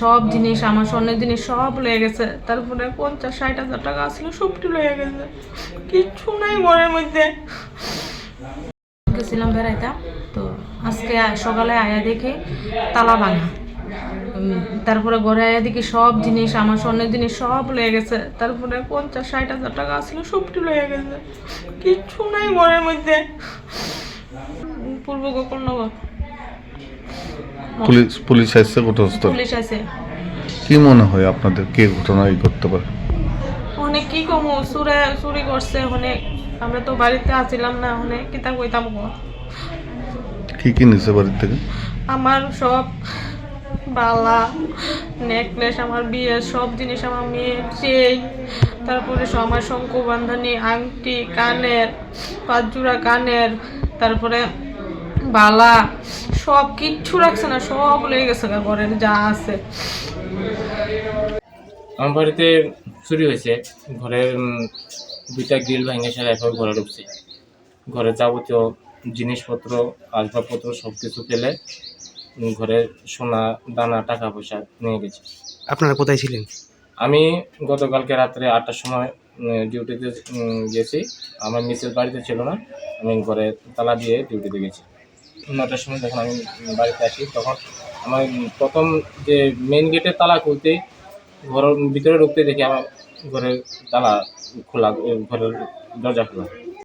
সব জিনিস আমার স্বর্ণের জিনিস সব লয়ে গেছে। তারপরে পঞ্চাশ, ষাট হাজার টাকা ছিল, সবটি লয়ে গেছে। কিচ্ছু নাই ঘরের মধ্যে। গেছিলাম বেড়াইতে, তো আজকে সকালে আয়া দেখে তালা ভাঙা। তারপরে ঘরে আয়া দেখি সব জিনিস, আমার স্বর্ণের জিনিস সব লয়ে গেছে। তারপরে পঞ্চাশ, ষাট হাজার টাকা ছিল, সবটি লয়ে গেছে। কিচ্ছু নাই ঘরের মধ্যে। পূর্ব গোকর্ণগর পুলিশ পুলিশ আসছে ঘটনাস্থল? পুলিশ আছে কি মনে হয় আপনাদের কে ঘটনা এই করতে পারে? অনেক কি কমু চুরে চুরি করছে অনেক আমরা তো বাড়িতে আছিলাম না অনেক কিতা কইতাম গো? কি কি নিছে বাড়ির থেকে? আমার সব বালা নেকলেস আমার বিয়ের সব জিনিস আমার মেয়ের চেই তারপরে সব আমার শঙ্কু বান্ধনী আংটি কানের পাঁচ জোড়া কানের তারপরে বালা সব কিচ্ছু রাখছে না সব লেগে গেছে গা ঘরের যা আছে। আমার বাড়িতে চুরি হয়েছে। ঘরের দুইটা গ্রিল ভেঙে সেটা এরপর ঘরে ঢুকছে। ঘরে যাবতীয় জিনিসপত্র আসবাবপত্র সব কিছু পেলে ঘরের সোনা দানা টাকা পয়সা নিয়ে গেছে। আপনারা কোথায় ছিলেন? আমি গতকালকে রাত্রে আটটার সময় ডিউটিতে গেছি। আমার মিসের বাড়িতে ছিল না। আমি ঘরে তালা দিয়ে ডিউটিতে গেছি। নটার সময় যখন আমি বাড়িতে আসি, তখন আমার প্রথম যে মেন গেটের তালা খুলতেই ঘরের ভিতরে ঢুকতে দেখি আমার ঘরের তালা খোলা ঘরের দরজা খোলা।